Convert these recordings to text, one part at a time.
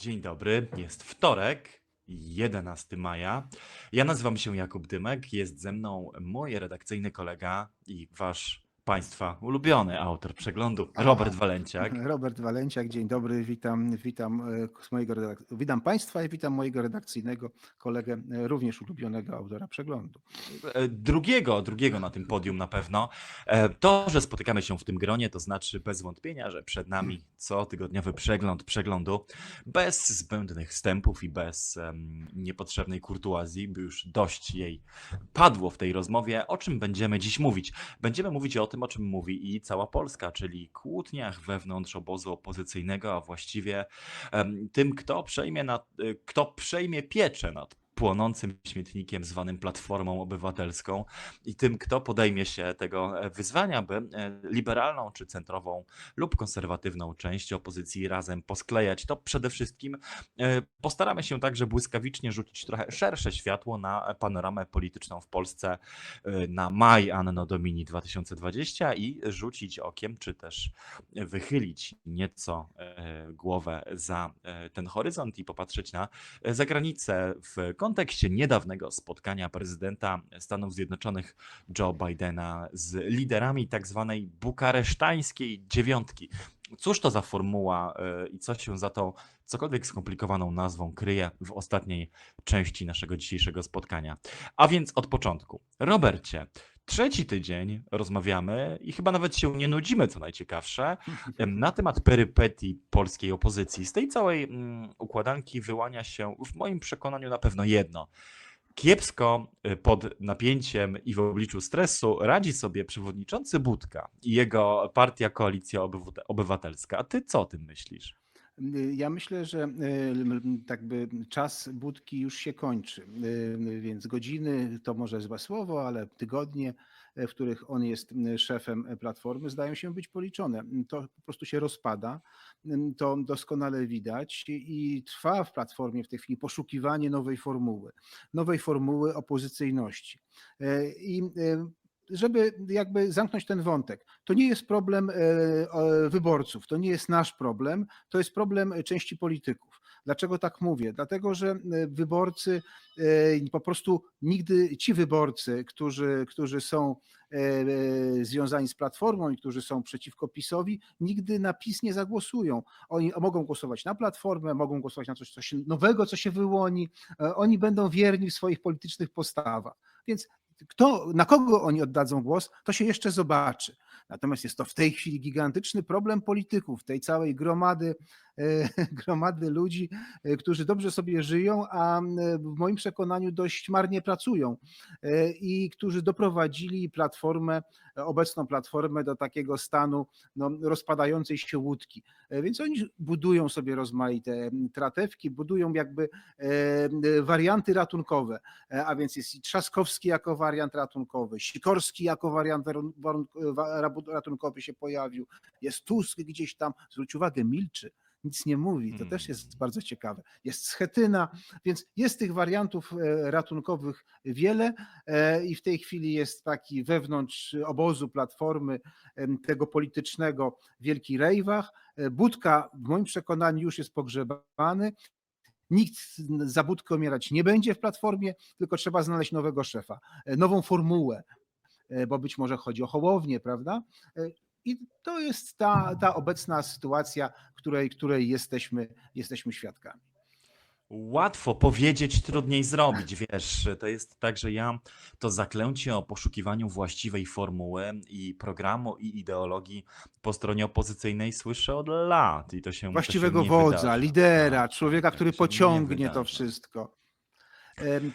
Dzień dobry, jest wtorek, 11 maja. Ja nazywam się Jakub Dymek, jest ze mną mój redakcyjny kolega i wasz Państwa ulubiony autor przeglądu, Robert Walenciak. Robert Walenciak, dzień dobry, witam, witam, e, z mojego redak- witam Państwa i witam mojego redakcyjnego kolegę, e, również ulubionego autora przeglądu. E, Drugiego, drugiego na tym podium na pewno. To, że spotykamy się w tym gronie, to znaczy bez wątpienia, że przed nami cotygodniowy przegląd przeglądu, bez zbędnych wstępów i bez em, niepotrzebnej kurtuazji, by już dość jej padło w tej rozmowie. O czym będziemy dziś mówić? Będziemy mówić o tym, o czym mówi i cała Polska, czyli kłótniach wewnątrz obozu opozycyjnego, a właściwie tym, kto przejmie, nad, y, kto przejmie pieczę nad płonącym śmietnikiem zwanym Platformą Obywatelską. I tym, kto podejmie się tego e, wyzwania, by e, liberalną czy centrową lub konserwatywną część opozycji razem posklejać, to przede wszystkim e, postaramy się także błyskawicznie rzucić trochę szersze światło na panoramę polityczną w Polsce na maj Anno Domini 2020 i rzucić okiem, czy też wychylić nieco głowę za ten horyzont i popatrzeć na zagranicę w kontekście niedawnego spotkania prezydenta Stanów Zjednoczonych Joe Bidena z liderami tak zwanej bukaresztańskiej dziewiątki. Cóż to za formuła e, i co się za tą cokolwiek skomplikowaną nazwą kryje w ostatniej części naszego dzisiejszego spotkania. A więc od początku. Robercie, trzeci tydzień rozmawiamy i chyba nawet się nie nudzimy, co najciekawsze, na temat perypetii polskiej opozycji. Z tej całej mm, układanki wyłania się w moim przekonaniu na pewno jedno. Kiepsko y, pod napięciem i w obliczu stresu radzi sobie przewodniczący Budka i jego partia Koalicja Obywate- Obywatelska. A ty co o tym myślisz? Ja myślę, że e, tak by czas budki już się kończy, E, więc godziny to może złe słowo, ale tygodnie, w których on jest szefem Platformy, zdają się być policzone. To po prostu się rozpada, to doskonale widać i trwa w Platformie w tej chwili poszukiwanie nowej formuły, nowej formuły opozycyjności. I żeby jakby zamknąć ten wątek, to nie jest problem e, wyborców, to nie jest nasz problem, to jest problem części polityków. Dlaczego tak mówię? Dlatego, że e, wyborcy e, po prostu nigdy ci wyborcy, którzy, którzy są związani z Platformą i którzy są przeciwko PiSowi, nigdy na PiS nie zagłosują. Oni mogą głosować na Platformę, mogą głosować na coś, coś nowego, co się wyłoni. Oni będą wierni w swoich politycznych postawach. Więc kto, na kogo oni oddadzą głos, to się jeszcze zobaczy. Natomiast jest to w tej chwili gigantyczny problem polityków, tej całej gromady, gromady ludzi, e, którzy dobrze sobie żyją, a w moim przekonaniu dość marnie pracują e, i którzy doprowadzili platformę, obecną platformę do takiego stanu no, rozpadającej się łódki. E, Więc oni budują sobie rozmaite tratewki, budują jakby e, warianty ratunkowe, E, a więc jest i Trzaskowski jako wariant ratunkowy, Sikorski jako wariant ratunkowy się pojawił, jest Tusk gdzieś tam, zwróć uwagę, milczy, nic nie mówi, to Hmm. też jest bardzo ciekawe. Jest Schetyna, więc jest tych wariantów e, ratunkowych wiele e, i w tej chwili jest taki wewnątrz obozu Platformy tego politycznego wielki rejwach. E, Budka w moim przekonaniu już jest pogrzebany, Nikt za budkę umierać nie będzie w platformie, tylko trzeba znaleźć nowego szefa, nową formułę, bo być może chodzi o Hołownię, prawda? I to jest ta, ta obecna sytuacja, której, której jesteśmy, jesteśmy świadkami. Łatwo powiedzieć, trudniej zrobić, wiesz, to jest tak, że ja to zaklęcie o poszukiwaniu właściwej formuły i programu i ideologii po stronie opozycyjnej słyszę od lat i to się to Właściwego się nie wodza, wydarza. lidera, Tak, człowieka, to który się nie pociągnie to wszystko.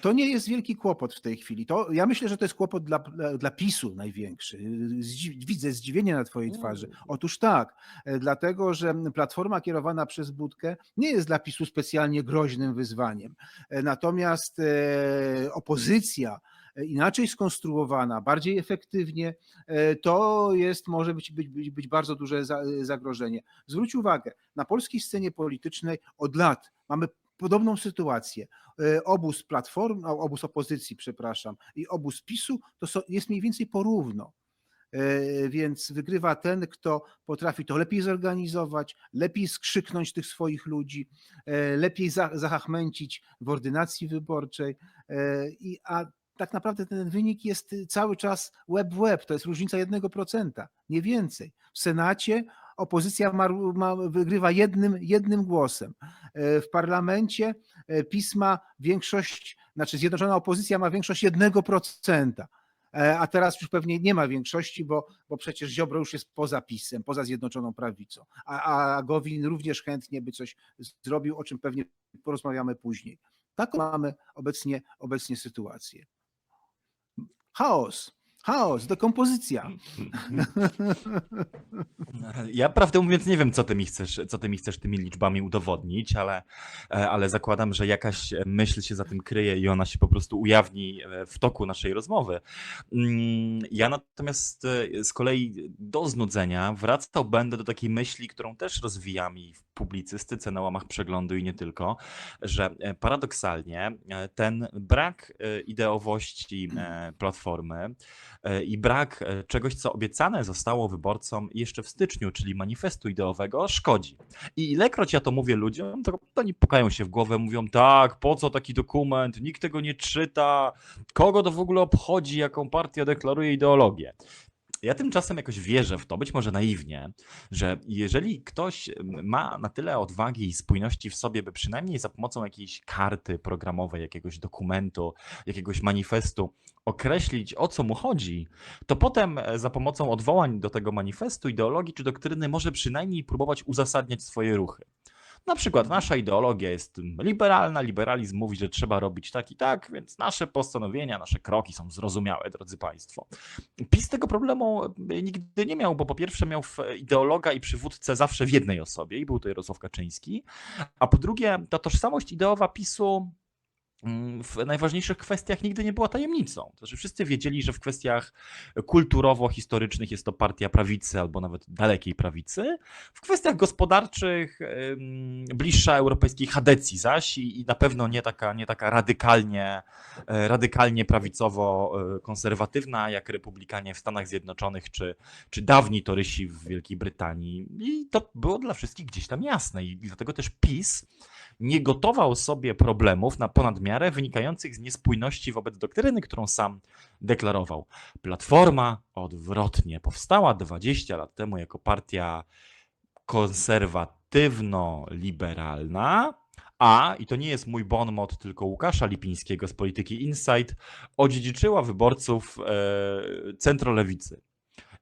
To nie jest wielki kłopot w tej chwili. To, ja myślę, że to jest kłopot dla, dla PiSu największy. Zdzi- Widzę zdziwienie na Twojej twarzy. Otóż tak, e, dlatego że platforma kierowana przez Budkę nie jest dla PiSu specjalnie groźnym wyzwaniem. E, Natomiast e, opozycja inaczej skonstruowana, bardziej efektywnie, to jest, może być, być, być, bardzo duże za- zagrożenie. Zwróć uwagę, na polskiej scenie politycznej od lat mamy podobną sytuację. E, Obóz Platformy, obóz opozycji, przepraszam, i obóz PiSu to jest mniej więcej porówno. E, Więc wygrywa ten, kto potrafi to lepiej zorganizować, lepiej skrzyknąć tych swoich ludzi, e, lepiej za- zahachmęcić w ordynacji wyborczej. I, a tak naprawdę ten wynik jest cały czas web w web, to jest różnica 1%, nie więcej. W Senacie opozycja ma, ma, wygrywa jednym, jednym głosem. E, W parlamencie e, PiS ma większość, znaczy Zjednoczona Opozycja ma większość 1%. E, A teraz już pewnie nie ma większości, bo, bo przecież Ziobro już jest poza PiSem, poza Zjednoczoną Prawicą. A, a Gowin również chętnie by coś zrobił, o czym pewnie porozmawiamy później. Taką mamy obecnie, obecnie sytuację. Chaos, chaos, dekompozycja. Ja prawdę mówiąc nie wiem, co ty mi chcesz, co ty mi chcesz tymi liczbami udowodnić, ale, e, ale zakładam, że jakaś myśl się za tym kryje i ona się po prostu ujawni e, w toku naszej rozmowy. Mm, Ja natomiast e, z kolei do znudzenia wracał będę do takiej myśli, którą też rozwijam i w publicystyce na łamach przeglądu i nie tylko, że e, paradoksalnie e, ten brak e, ideowości platformy i brak czegoś, co obiecane zostało wyborcom jeszcze w styczniu, czyli manifestu ideowego, szkodzi. I ilekroć ja to mówię ludziom, to oni pukają się w głowę, mówią tak, po co taki dokument, nikt tego nie czyta, kogo to w ogóle obchodzi, jaką partia deklaruje ideologię. Ja tymczasem jakoś wierzę w to, być może naiwnie, że jeżeli ktoś ma na tyle odwagi i spójności w sobie, by przynajmniej za pomocą jakiejś karty programowej, jakiegoś dokumentu, jakiegoś manifestu określić o co mu chodzi, to potem e, za pomocą odwołań do tego manifestu, ideologii czy doktryny może przynajmniej próbować uzasadniać swoje ruchy. Na przykład nasza ideologia jest liberalna, liberalizm mówi, że trzeba robić tak i tak, więc nasze postanowienia, nasze kroki są zrozumiałe, drodzy Państwo. PiS tego problemu e, nigdy nie miał, bo po pierwsze miał ideologa i przywódcę zawsze w jednej osobie i był to Jarosław Kaczyński, a po drugie ta tożsamość ideowa PiSu w najważniejszych kwestiach nigdy nie była tajemnicą. To znaczy wszyscy wiedzieli, że w kwestiach kulturowo-historycznych jest to partia prawicy albo nawet dalekiej prawicy. W kwestiach gospodarczych bliższa europejskiej chadecji zaś i, na pewno nie taka, nie taka radykalnie, e, radykalnie prawicowo-konserwatywna jak republikanie w Stanach Zjednoczonych czy, czy dawni torysi w Wielkiej Brytanii. I to było dla wszystkich gdzieś tam jasne i dlatego też PiS nie gotował sobie problemów na ponad miarę wynikających z niespójności wobec doktryny, którą sam deklarował. Platforma odwrotnie powstała 20 lat temu jako partia konserwatywno-liberalna, a, i to nie jest mój bon mot, tylko Łukasza Lipińskiego z Polityki Insight, odziedziczyła wyborców e, centrolewicy.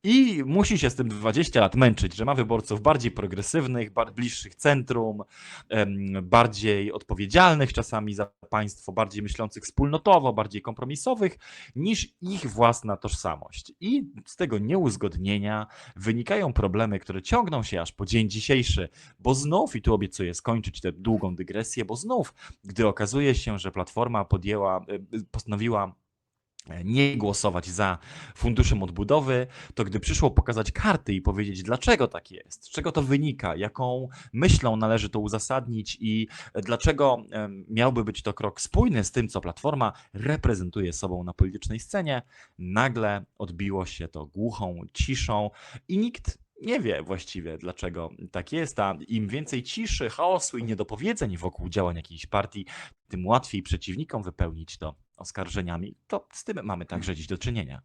I musi się z tym 20 lat męczyć, że ma wyborców bardziej progresywnych, bliższych centrum, bardziej odpowiedzialnych czasami za państwo, bardziej myślących wspólnotowo, bardziej kompromisowych niż ich własna tożsamość. I z tego nieuzgodnienia wynikają problemy, które ciągną się aż po dzień dzisiejszy, bo znów, i tu obiecuję skończyć tę długą dygresję, bo znów, gdy okazuje się, że Platforma podjęła, postanowiła nie głosować za funduszem odbudowy, to gdy przyszło pokazać karty i powiedzieć, dlaczego tak jest, z czego to wynika, jaką myślą należy to uzasadnić i dlaczego miałby być to krok spójny z tym, co Platforma reprezentuje sobą na politycznej scenie, nagle odbiło się to głuchą ciszą i nikt nie wie właściwie, dlaczego tak jest, a im więcej ciszy, chaosu i niedopowiedzeń wokół działań jakiejś partii, tym łatwiej przeciwnikom wypełnić to oskarżeniami. To z tym mamy także dziś do czynienia.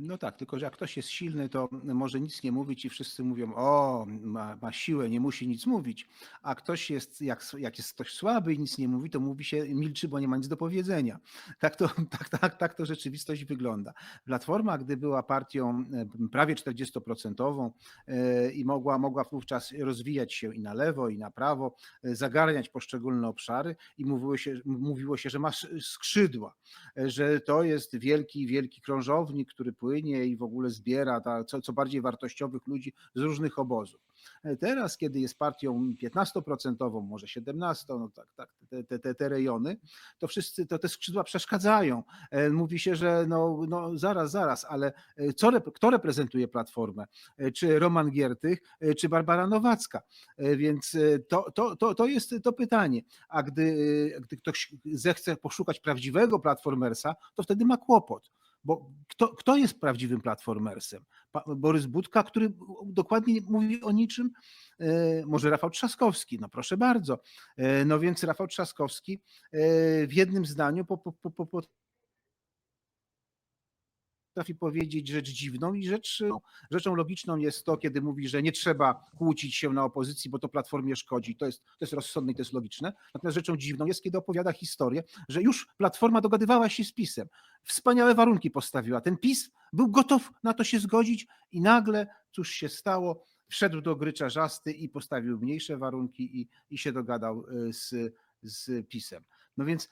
No tak, tylko że jak ktoś jest silny, to może nic nie mówić i wszyscy mówią, o, ma, ma siłę, nie musi nic mówić. A ktoś jest, jak, jak jest ktoś słaby i nic nie mówi, to mówi się, milczy, bo nie ma nic do powiedzenia. Tak to, tak, tak, tak to rzeczywistość wygląda. Platforma, gdy była partią e, prawie 40% e, i mogła, mogła wówczas rozwijać się i na lewo, i na prawo, e, zagarniać poszczególne obszary i mówiło się, mówiło się że ma skrzydła, że to jest wielki, wielki krążownik, który płynie i w ogóle zbiera ta, co, co bardziej wartościowych ludzi z różnych obozów. E, Teraz, kiedy jest partią 15%, może 17%, no tak, tak, te, te, te, te rejony, to wszyscy, to te skrzydła przeszkadzają. E, Mówi się, że no, no zaraz, zaraz, ale e, co, kto reprezentuje Platformę? Czy Roman Giertych, czy Barbara Nowacka? Więc to, to, to, to jest to pytanie. A gdy, gdy ktoś zechce poszukać prawdziwego platformersa, to wtedy ma kłopot bo kto, kto jest prawdziwym platformersem? Pa- Borys Budka, który dokładnie nie mówi o niczym, E, może Rafał Trzaskowski, no proszę bardzo. E, No więc Rafał Trzaskowski e, w jednym zdaniu po, po, po, po, potrafi powiedzieć rzecz dziwną i rzecz, rzeczą logiczną jest to, kiedy mówi, że nie trzeba kłócić się na opozycji, bo to Platformie szkodzi. To jest, to jest rozsądne i to jest logiczne. Natomiast rzeczą dziwną jest, kiedy opowiada historię, że już Platforma dogadywała się z PiSem. Wspaniałe warunki postawiła. Ten PiS był gotów na to się zgodzić i nagle, cóż się stało, wszedł do gry czarzasty i postawił mniejsze warunki i, i się dogadał y, z, z PiSem. No więc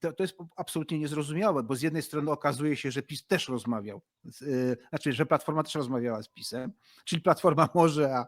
to, to jest absolutnie niezrozumiałe, bo z jednej strony okazuje się, że PiS też rozmawiał, y, znaczy, że Platforma też rozmawiała z PiSem, czyli Platforma może, a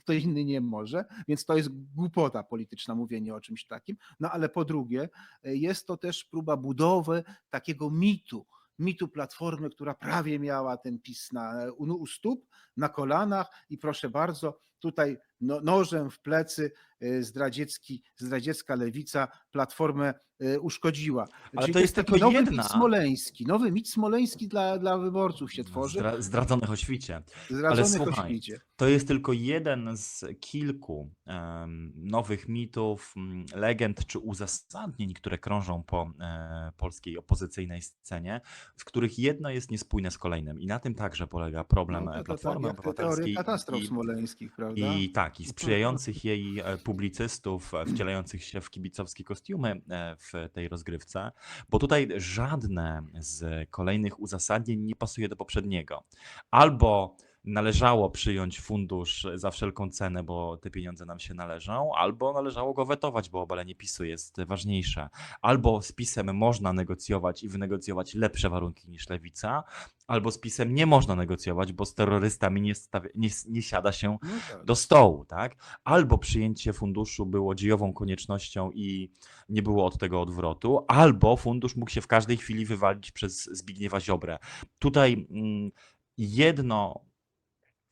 ktoś inny nie może, więc to jest głupota polityczna mówienie o czymś takim. No ale po drugie, y, jest to też próba budowy takiego mitu, mitu Platformy, która prawie miała ten PiS na, u stóp, na kolanach i proszę bardzo, tutaj no, nożem w plecy y, zdradziecki, zdradziecka lewica Platformę y, uszkodziła. Ale Czyli to jest tylko nowy jedna. mit smoleński, nowy mit smoleński dla, dla wyborców się tworzy, Zdra- zdradzonych o świcie. zdradzonych o słuchaj, świcie. To jest tylko jeden z kilku em, nowych mitów, legend czy uzasadnień, które krążą po e, polskiej opozycyjnej scenie, w których jedno jest niespójne z kolejnym. I na tym także polega problem No, to, to, Platformy te teorie Obywatelskiej. katastrof i- smoleńskich, prawda? I tak, i sprzyjających jej e, publicystów, e, wcielających się w kibicowskie kostiumy e, w tej rozgrywce, bo tutaj żadne z kolejnych uzasadnień nie pasuje do poprzedniego. Albo należało przyjąć fundusz za wszelką cenę, bo te pieniądze nam się należą, albo należało go wetować, bo obalenie PiSu jest ważniejsze. Albo z PiSem można negocjować i wynegocjować lepsze warunki niż lewica, albo z PiSem nie można negocjować, bo z terrorystami nie, stawia, nie, nie siada się No tak. do stołu, tak? Albo przyjęcie funduszu było dziejową koniecznością i nie było od tego odwrotu, albo fundusz mógł się w każdej chwili wywalić przez Zbigniewa Ziobrę. Tutaj mm, jedno,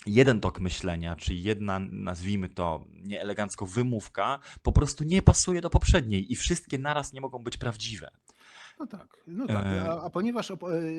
jeden tok myślenia, czy jedna, nazwijmy to nieelegancko, wymówka, po prostu nie pasuje do poprzedniej i wszystkie naraz nie mogą być prawdziwe. No tak, no tak. E, A, a ponieważ e,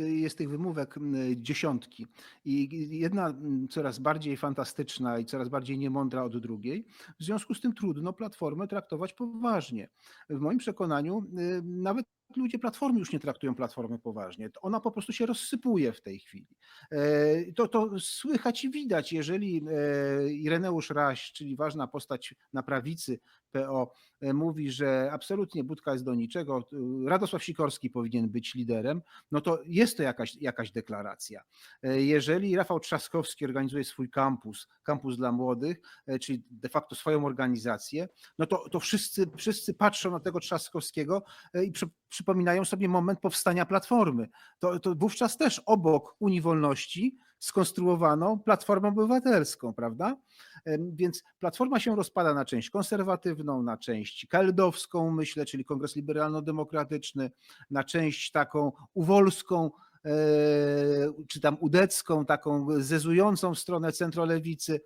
jest tych wymówek dziesiątki i jedna coraz bardziej fantastyczna i coraz bardziej niemądra od drugiej, w związku z tym trudno Platformę traktować poważnie. W moim przekonaniu y, nawet ludzie Platformy już nie traktują Platformy poważnie. Ona po prostu się rozsypuje w tej chwili. E, To, to słychać i widać, jeżeli e, Ireneusz Raś, czyli ważna postać na prawicy PO, e, mówi, że absolutnie Budka jest do niczego, t- Radosław Sikorski powinien być liderem, no to jest to jakaś, jakaś deklaracja. E, Jeżeli Rafał Trzaskowski organizuje swój kampus, kampus dla młodych, e, czyli de facto swoją organizację, no to, to wszyscy, wszyscy patrzą na tego Trzaskowskiego e, i przy, przypominają sobie moment powstania Platformy. To, to wówczas też obok Unii Wolności skonstruowano Platformę Obywatelską, prawda? Więc Platforma się rozpada na część konserwatywną, na część keldowską, myślę, czyli Kongres Liberalno-Demokratyczny, na część taką uwolską, e, czy tam udecką, taką zezującą w stronę centrolewicy.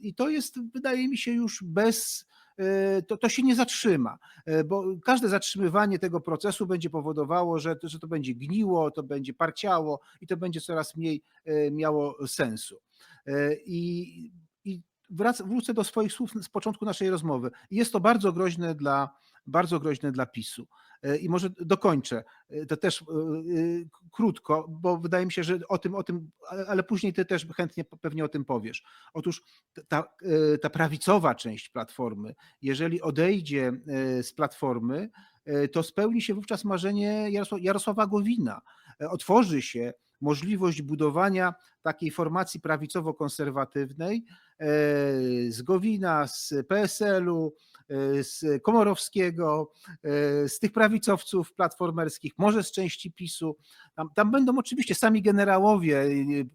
I to jest, wydaje mi się, już bez. E, To, to się nie zatrzyma, e, bo każde zatrzymywanie tego procesu będzie powodowało, że, to- że to będzie gniło, to będzie parciało i to będzie coraz mniej e, miało sensu. I, i wrac, wrócę do swoich słów z początku naszej rozmowy. Jest to bardzo groźne dla, bardzo groźne dla PiSu. E, I może dokończę e, to też e, krótko, bo wydaje mi się, że o tym, o tym, ale- później ty też chętnie pewnie o tym powiesz. Otóż ta, ta prawicowa część Platformy, jeżeli odejdzie z Platformy, to spełni się wówczas marzenie Jarosław, Jarosława Gowina. Otworzy się możliwość budowania takiej formacji prawicowo-konserwatywnej z Gowina, z PSL-u, z Komorowskiego, e, z tych prawicowców platformerskich, może z części PiSu. Tam, tam będą oczywiście sami generałowie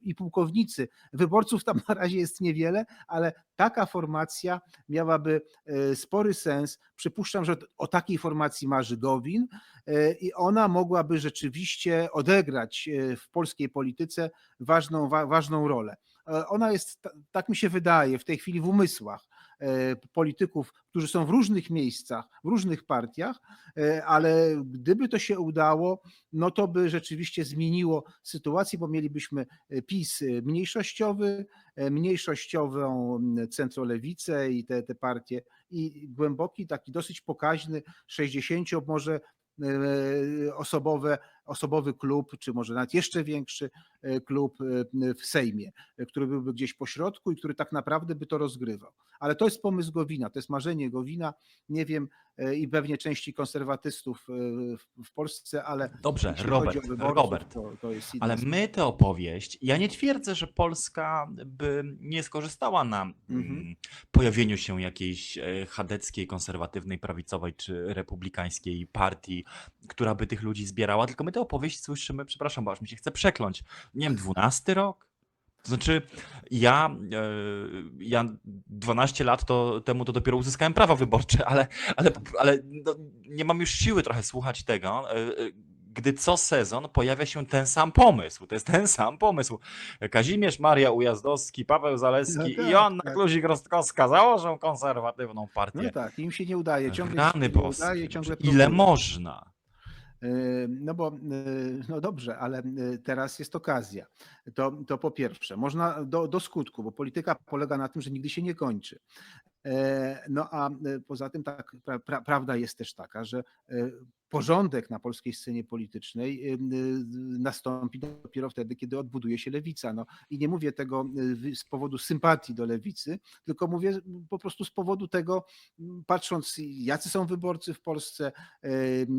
i- pułkownicy. Wyborców tam na razie jest niewiele, ale taka formacja miałaby e, spory sens. Przypuszczam, że o takiej formacji marzy Gowin e, i ona mogłaby rzeczywiście odegrać e, w polskiej polityce ważną, wa, ważną rolę. E, Ona jest, ta- tak mi się wydaje, w tej chwili w umysłach e, polityków, którzy są w różnych miejscach, w różnych partiach, e, ale gdyby to się udało, no to by rzeczywiście zmieniło sytuację, bo mielibyśmy e, PiS mniejszościowy, e, mniejszościową m, centrolewicę i te, te partie i głęboki, taki dosyć pokaźny, 60 może e, osobowe, osobowy klub, czy może nawet jeszcze większy e, klub e, w Sejmie, e, który byłby gdzieś po środku i który tak naprawdę by to rozgrywał. Ale to jest pomysł Gowina, to jest marzenie Gowina, nie wiem i pewnie części konserwatystów w- Polsce, ale Dobrze, Robert, wyborców, Robert. to, to Ale my tę opowieść, ja nie twierdzę, że Polska by nie skorzystała na Mhm. mm, pojawieniu się jakiejś chadeckiej, konserwatywnej, prawicowej czy republikańskiej partii, która by tych ludzi zbierała, tylko my tę opowieść słyszymy, przepraszam, bo aż mi się chce przekląć, nie wiem, 12 rok? To znaczy, ja, e, ja 12 lat to, temu to dopiero uzyskałem prawa wyborcze, ale, ale, ale no, nie mam już siły trochę słuchać tego, e, e, gdy co sezon pojawia się ten sam pomysł. To jest ten sam pomysł. Kazimierz Maria Ujazdowski, Paweł Zaleski No i tak, Joanna tak. Kluzik-Rostkowska założą konserwatywną partię. No tak, im się nie udaje, ciągle Rany się nie udaje, ciągle Ile można? Yy, No bo, yy, no dobrze, ale yy, teraz jest okazja. To, to po pierwsze, można do, do skutku, bo polityka polega na tym, że nigdy się nie kończy. E, No a e, poza tym tak, pra, pra, prawda jest też taka, że e, porządek na polskiej scenie politycznej nastąpi dopiero wtedy, kiedy odbuduje się lewica. No i nie mówię tego z powodu sympatii do lewicy, tylko mówię po prostu z powodu tego, patrząc jacy są wyborcy w Polsce,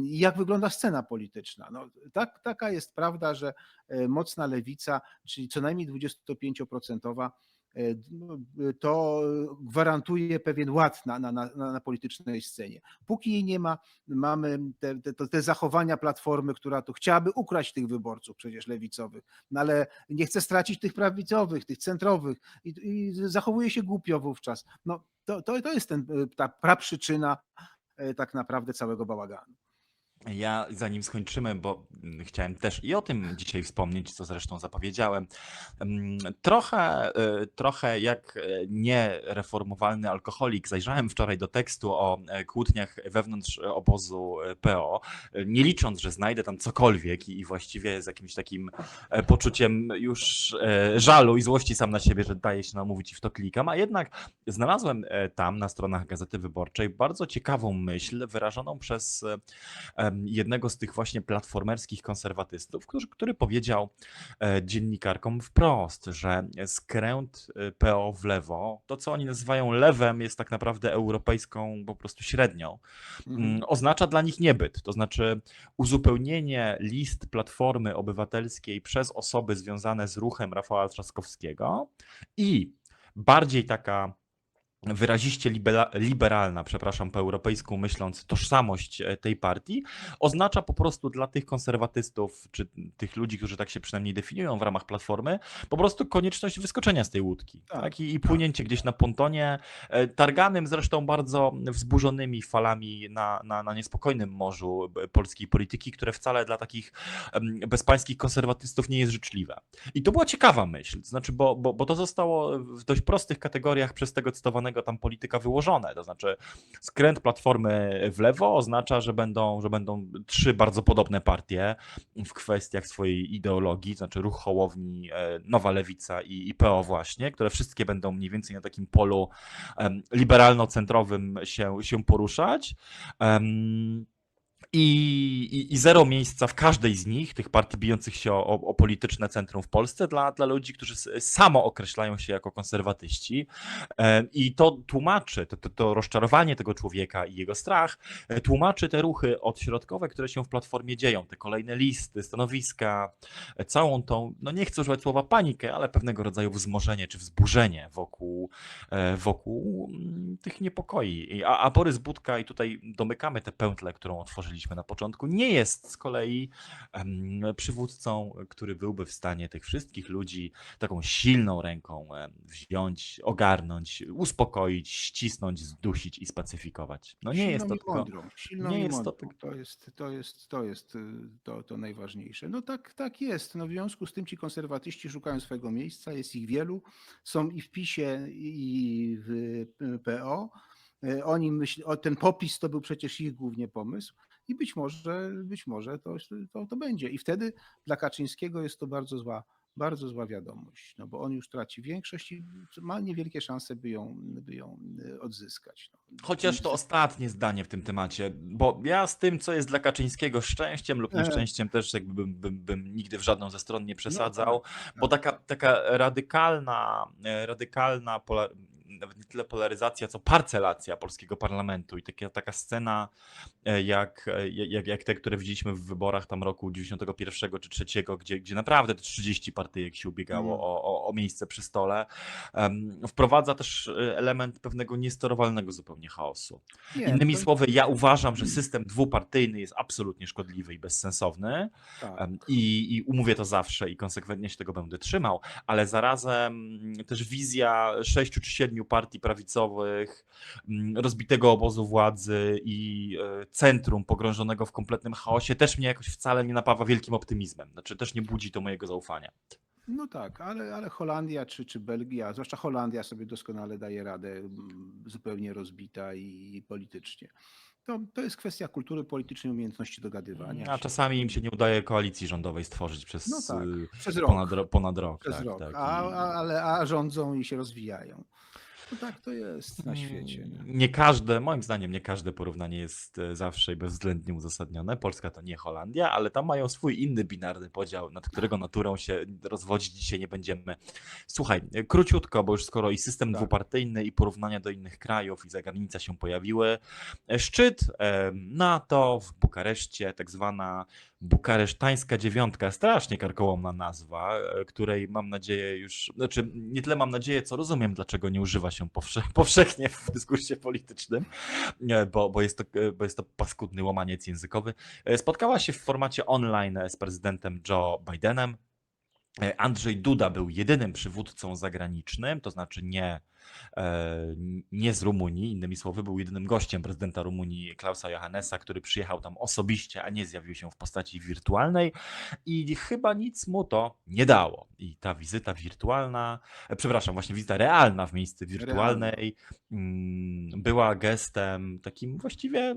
jak wygląda scena polityczna. No, tak, taka jest prawda, że mocna lewica, czyli co najmniej 25%, e, no, to gwarantuje pewien ład na, na, na, na politycznej scenie. Póki jej nie ma, mamy te, te, te zachowania platformy, która tu chciałaby ukraść tych wyborców przecież lewicowych, no ale nie chce stracić tych prawicowych, tych centrowych i, i zachowuje się głupio wówczas. No, to, to, to jest ten, ta praprzyczyna e, tak naprawdę całego bałaganu. Ja zanim skończymy, bo mm, chciałem też i o tym dzisiaj wspomnieć, co zresztą zapowiedziałem. Mm, Trochę, y, trochę jak e, niereformowalny alkoholik zajrzałem wczoraj do tekstu o e, kłótniach wewnątrz obozu e, PO, nie licząc, że znajdę tam cokolwiek i właściwie z jakimś takim poczuciem już żalu i złości sam na siebie, że daje się namówić i w to klikam, a jednak znalazłem tam na stronach Gazety Wyborczej bardzo ciekawą myśl wyrażoną przez jednego z tych właśnie platformerskich konserwatystów, który, który powiedział e, dziennikarkom wprost, że skręt e, PO w lewo, to co oni nazywają lewem, jest tak naprawdę europejską po prostu średnią. Mm, Oznacza dla nich niebyt, to znaczy uzupełnienie list Platformy Obywatelskiej przez osoby związane z ruchem Rafała Trzaskowskiego i bardziej taka wyraziście libera- liberalna, przepraszam, po europejsku myśląc, tożsamość e, tej partii, oznacza po prostu dla tych konserwatystów, czy tych ludzi, którzy tak się przynajmniej definiują w ramach platformy, po prostu konieczność wyskoczenia z tej łódki. Tak, Tak, I, I płynięcie gdzieś na pontonie, e, targanym zresztą bardzo wzburzonymi falami na, na, na niespokojnym morzu polskiej polityki, które wcale dla takich bezpańskich konserwatystów nie jest życzliwe. I to była ciekawa myśl, znaczy, bo, bo, bo to zostało w dość prostych kategoriach przez tego cytowanego tam polityka wyłożone. To znaczy, skręt platformy w lewo oznacza, że będą, że będą trzy bardzo podobne partie w kwestiach swojej ideologii, to znaczy ruch Hołowni, e, Nowa Lewica i, i PO właśnie, które wszystkie będą mniej więcej na takim polu liberalno-centrowym się, się poruszać. I, i, I zero miejsca w każdej z nich, tych partii bijących się o, o polityczne centrum w Polsce, dla, dla ludzi, którzy samo określają się jako konserwatyści. E, I to tłumaczy, to, to, to rozczarowanie tego człowieka i jego strach, e, tłumaczy te ruchy odśrodkowe, które się w platformie dzieją, te kolejne listy, stanowiska, e, całą tą, no nie chcę używać słowa panikę, ale pewnego rodzaju wzmożenie czy wzburzenie wokół, wokół mm, tych niepokoi. A, a Borys Budka, i tutaj domykamy tę pętlę, którą otworzyliśmy mówiliśmy na początku, nie jest z kolei przywódcą, który byłby w stanie tych wszystkich ludzi taką silną ręką wziąć, ogarnąć, uspokoić, ścisnąć, zdusić i spacyfikować. No nie silną jest to tylko... mądrą, silną nie jest to. To, jest, to jest, to jest y, to, to najważniejsze. No tak, tak jest. No w związku z tym ci konserwatyści szukają swojego miejsca, jest ich wielu, są i w PiSie, i w PO. Y, Oni myśl, o ten popis to był przecież ich głównie pomysł i być może, być może to, to, to będzie. I wtedy dla Kaczyńskiego jest to bardzo zła, bardzo zła wiadomość, no bo on już traci większość i ma niewielkie szanse, by ją, by ją y, odzyskać. No. Chociaż to ostatnie zdanie w tym temacie, bo ja z tym, co jest dla Kaczyńskiego szczęściem lub E. nieszczęściem, też jakby bym, bym, bym nigdy w żadną ze stron nie przesadzał, tak, bo tak. taka, taka radykalna, e, radykalna pola, nawet nie tyle polaryzacja, co parcelacja polskiego parlamentu i taka, taka scena e, jak, e, jak, jak te, które widzieliśmy w wyborach tam roku 91 czy 3, gdzie, gdzie naprawdę te 30 partyjek się ubiegało Mm. o, o, o miejsce przy stole, em, wprowadza też e, element pewnego niesterowalnego zupełnie chaosu. Nie, Innymi to- słowy, ja uważam, że system dwupartyjny jest absolutnie szkodliwy i bezsensowny. tak. I, I umówię to zawsze i konsekwentnie się tego będę trzymał, ale zarazem też wizja sześciu czy siedmiu partii prawicowych, mm, rozbitego obozu władzy i e, centrum pogrążonego w kompletnym chaosie też mnie jakoś wcale nie napawa wielkim optymizmem. Znaczy też nie budzi to mojego zaufania. No tak, ale, ale Holandia czy, czy Belgia, zwłaszcza Holandia sobie doskonale daje radę, zupełnie rozbita i politycznie. To, to jest kwestia kultury politycznej, umiejętności dogadywania. A się. czasami im się nie udaje koalicji rządowej stworzyć przez, No tak, y, przez rok. ponad, ponad rok. Przez tak, rok. tak. A, a, ale a rządzą i się rozwijają. No tak to jest na świecie. Mm, Nie? Nie każde, moim zdaniem, nie każde porównanie jest e, zawsze i bezwzględnie uzasadnione. Polska to nie Holandia, ale tam mają swój inny binarny podział, nad którego naturą się rozwodzić dzisiaj nie będziemy. Słuchaj, e, króciutko, bo już skoro i system Tak. dwupartyjny, i porównania do innych krajów, i zagadnienia się pojawiły, e, szczyt NATO w Bukareszcie, tak zwana bukaresztańska dziewiątka, strasznie karkołomna nazwa, której mam nadzieję już, znaczy nie tyle mam nadzieję, co rozumiem, dlaczego nie używa się powsze, powszechnie w dyskursie politycznym, e, bo, bo, jest to, e, bo jest to paskudny łamaniec językowy. E, Spotkała się w formacie online z prezydentem Joe Bidenem. Andrzej Duda był jedynym przywódcą zagranicznym, to znaczy nie, nie z Rumunii, innymi słowy, był jedynym gościem prezydenta Rumunii Klausa Johannesa, który przyjechał tam osobiście, a nie zjawił się w postaci wirtualnej i chyba nic mu to nie dało. I ta wizyta wirtualna, e, przepraszam, właśnie wizyta realna w miejsce wirtualnej mm, była gestem takim właściwie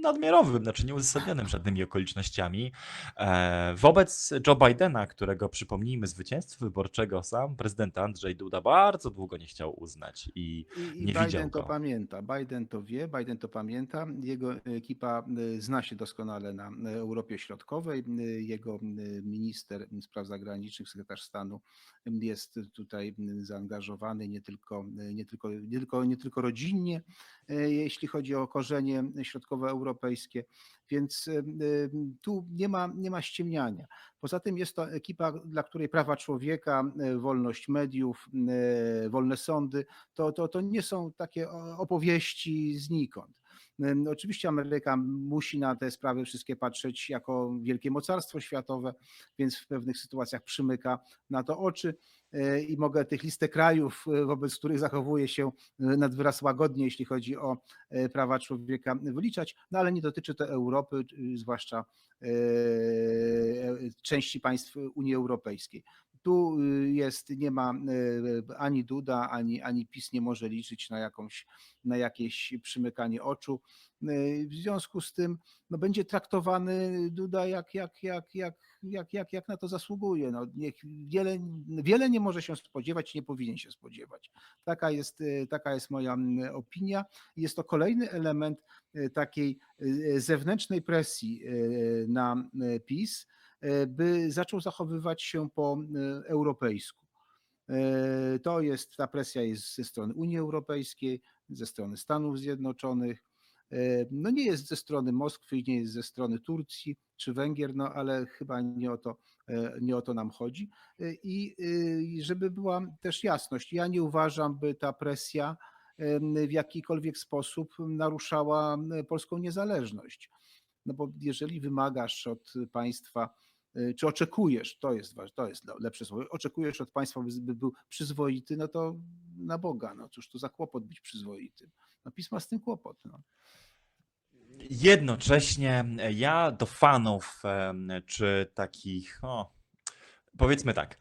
nadmiarowym, znaczy nieuzasadnionym żadnymi okolicznościami. E, Wobec Joe Bidena, którego przypomnijmy zwycięstwa wyborczego sam prezydent Andrzej Duda bardzo długo nie chciał uznać i I, i nie Biden widział to go. pamięta. Biden to wie, Biden to pamięta. Jego ekipa y, zna się doskonale na Europie Środkowej. Y, Jego minister spraw zagranicznych, sekretarz stanu jest tutaj zaangażowany nie tylko, nie tylko, nie tylko, nie tylko rodzinnie, y, jeśli chodzi o korzenie środkowoeuropejskie, więc y, tu nie ma, nie ma ściemniania. Poza tym jest to ekipa, dla której prawa człowieka, y, wolność mediów, wolne sądy, to, to, to nie są takie opowieści znikąd. Oczywiście Ameryka musi na te sprawy wszystkie patrzeć jako wielkie mocarstwo światowe, więc w pewnych sytuacjach przymyka na to oczy y, i mogę tych listę krajów, y, wobec których zachowuje się y, nad wyraz łagodnie, jeśli chodzi o prawa człowieka, wyliczać, no ale nie dotyczy to Europy, zwłaszcza części państw Unii Europejskiej. Tu y, jest, nie ma y, ani Duda, ani, ani PiS nie może liczyć na, jakąś, na jakieś przymykanie oczu. Y, W związku z tym no, będzie traktowany Duda jak, jak, jak, jak, jak, jak, jak na to zasługuje. No, niech wiele, wiele nie może się spodziewać, nie powinien się spodziewać. Taka jest, taka jest moja opinia. Jest to kolejny element takiej zewnętrznej presji na PiS, by zaczął zachowywać się po y, europejsku. Y, To jest, ta presja jest ze strony Unii Europejskiej, ze strony Stanów Zjednoczonych. No nie jest ze strony Moskwy, nie jest ze strony Turcji czy Węgier, no ale chyba nie o to, nie o to nam chodzi. I żeby była też jasność, ja nie uważam, by ta presja w jakikolwiek sposób naruszała polską niezależność. No bo jeżeli wymagasz od państwa, czy oczekujesz, to jest to jest lepsze słowo, oczekujesz od państwa, by by był przyzwoity, no to na Boga, no cóż to za kłopot być przyzwoitym. No PiS ma z tym kłopot. No. Jednocześnie e, ja do fanów czy takich, o, powiedzmy tak,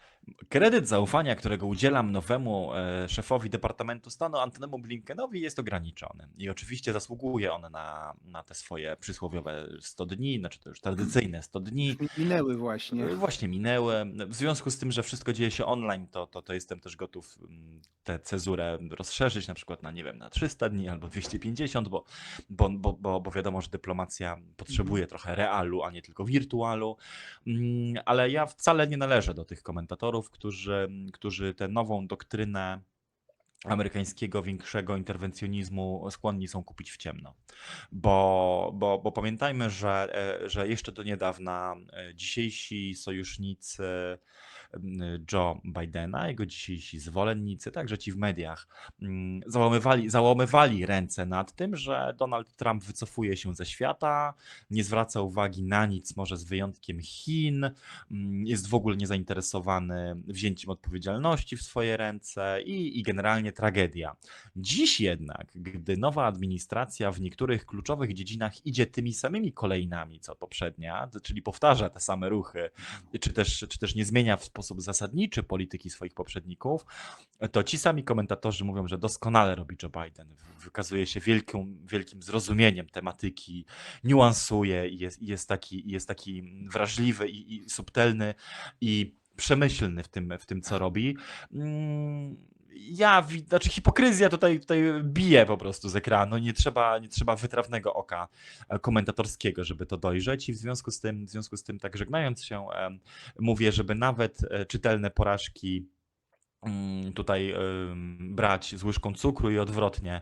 kredyt zaufania, którego udzielam nowemu e, szefowi Departamentu Stanu Antonemu Blinkenowi jest ograniczony. I oczywiście zasługuje on na, na te swoje przysłowiowe 100 dni, znaczy to już tradycyjne 100 dni. Minęły właśnie. E, Właśnie minęły. W związku z tym, że wszystko dzieje się online, to, to, to jestem też gotów mm, tę cezurę rozszerzyć na przykład na, nie wiem, na 300 dni albo 250, bo, bo, bo, bo, bo wiadomo, że dyplomacja potrzebuje trochę realu, a nie tylko wirtualu. Mm, Ale ja wcale nie należę do tych komentatorów, którzy, którzy tę nową doktrynę amerykańskiego większego interwencjonizmu skłonni są kupić w ciemno. Bo, bo, bo pamiętajmy, że, e, że jeszcze do niedawna e, dzisiejsi sojusznicy Joe Bidena, jego dzisiejsi zwolennicy, także ci w mediach, załamywali, załamywali ręce nad tym, że Donald Trump wycofuje się ze świata, nie zwraca uwagi na nic, może z wyjątkiem Chin, jest w ogóle niezainteresowany wzięciem odpowiedzialności w swoje ręce i, i generalnie tragedia. Dziś jednak, gdy nowa administracja w niektórych kluczowych dziedzinach idzie tymi samymi kolejnami co poprzednia, czyli powtarza te same ruchy, czy też, czy też nie zmienia w sposób zasadniczy polityki swoich poprzedników, to ci sami komentatorzy mówią, że doskonale robi Joe Biden. Wykazuje się wielką, wielkim zrozumieniem tematyki, niuansuje i jest, jest, taki, jest taki wrażliwy i, i subtelny i przemyślny w tym, w tym co robi. Mm, Ja, znaczy hipokryzja tutaj, tutaj bije po prostu z ekranu, nie trzeba, nie trzeba wytrawnego oka e, komentatorskiego, żeby to dojrzeć. I w związku z tym, w związku z tym tak żegnając się, mówię, żeby nawet e, czytelne porażki tutaj em, brać z łyżką cukru i odwrotnie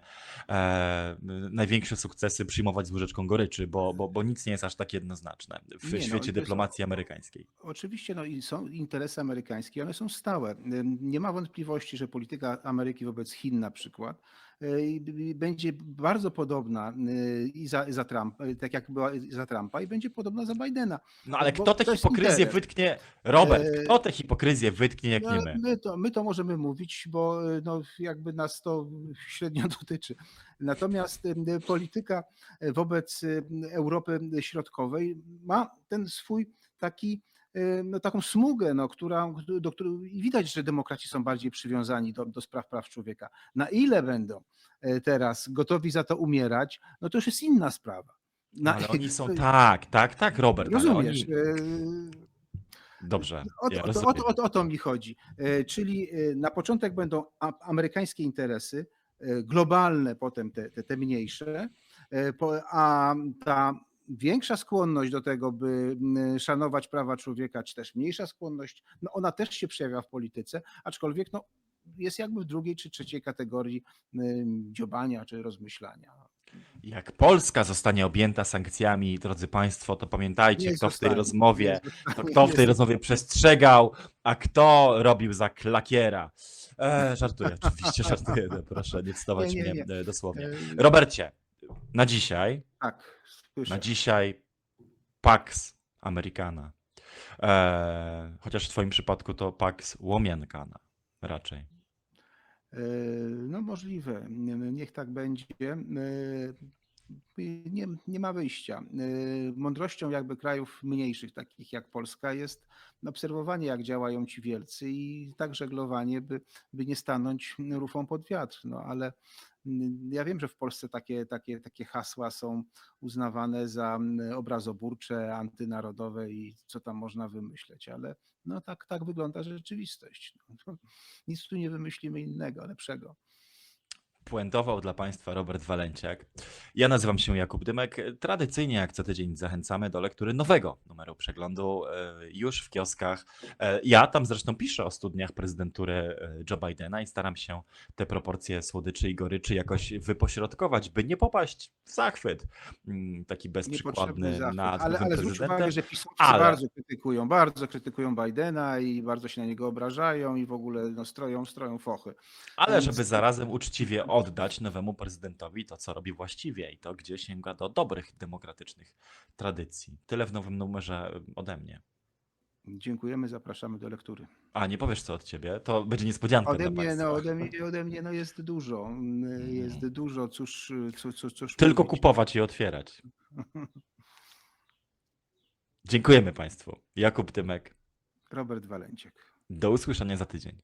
e, największe sukcesy przyjmować z łyżeczką goryczy, bo, bo, bo nic nie jest aż tak jednoznaczne w Nie, no, świecie jest- dyplomacji amerykańskiej. Oczywiście no, i są interesy amerykańskie, one są stałe. Nie ma wątpliwości, że polityka Ameryki wobec Chin na przykład i- i będzie bardzo podobna y, i za, za Trumpa, y, tak jak była za Trumpa i będzie podobna za Bidena. No ale Bo kto tę hipokryzję wytknie? Robert, E, kto tę hipokryzję wytknie jak nie No, my? my, to, my to możemy mówić, bo y, no, jakby nas to średnio dotyczy. Natomiast polityka wobec Europy Środkowej ma ten swój taki, no, taką smugę, no, która, do której widać, że demokraci są bardziej przywiązani do, do spraw praw człowieka. Na ile będą y, teraz gotowi za to umierać, no to już jest inna sprawa. Na, Ale oni są tak, tak, tak, Robert. Rozumiesz? Oni... y, Dobrze. o, ja to, o, to, o, to, o to mi chodzi. E, Czyli e, na początek będą amerykańskie interesy, e, globalne potem te, te, te mniejsze, e, a ta większa skłonność do tego, by szanować prawa człowieka, czy też mniejsza skłonność, no ona też się przejawia w polityce, aczkolwiek no, jest jakby w drugiej czy trzeciej kategorii dziobania czy rozmyślania. Jak Polska zostanie objęta sankcjami, drodzy Państwo, to pamiętajcie, kto w tej rozmowie, kto w tej rozmowie przestrzegał, a kto robił za klakiera. E, żartuję, oczywiście żartuję, no, proszę nie wstawać Nie, nie, mnie nie. e, dosłownie. E, Robercie, na dzisiaj, Tak, słyszę. na dzisiaj Pax Americana. E, chociaż w Twoim przypadku to Pax Łomiankana raczej. E, No możliwe, Nie- niech tak będzie. E, Nie, nie ma wyjścia. E, Mądrością jakby krajów mniejszych, takich jak Polska, jest obserwowanie, jak działają ci wielcy i tak żeglowanie, by, by nie stanąć rufą pod wiatr. No ale ja wiem, że w Polsce takie, takie, takie hasła są uznawane za mm, obrazoburcze, antynarodowe i co tam można wymyśleć, ale no tak, tak wygląda rzeczywistość. No, nic tu nie wymyślimy innego, lepszego. Puentował dla Państwa Robert Walenciak. Ja nazywam się Jakub Dymek. Tradycyjnie, jak co tydzień, zachęcamy do lektury nowego numeru przeglądu e, już w kioskach. E, Ja tam zresztą piszę o studniach prezydentury e, Joe Bidena i staram się te proporcje słodyczy i goryczy jakoś wypośrodkować, by nie popaść w zachwyt mm, taki bezprzykładny nad Ale, ale prezydentem. uwagę, że pisowcy ale- bardzo krytykują, bardzo krytykują Bidena i bardzo się na niego obrażają i w ogóle no, stroją, stroją fochy. Ale żeby zarazem uczciwie oddać nowemu prezydentowi to, co robi właściwie i to, gdzie sięga do dobrych demokratycznych tradycji. Tyle w nowym numerze ode mnie. Dziękujemy, zapraszamy do lektury. A nie powiesz co od ciebie? To będzie niespodzianka Ode mnie, no, ode mnie, ode mnie no jest dużo. mm, Jest dużo, cóż, cóż, cóż, cóż Tylko kupować i otwierać. Dziękujemy Państwu. Jakub Tymek. Robert Walenciek. Do usłyszenia za tydzień.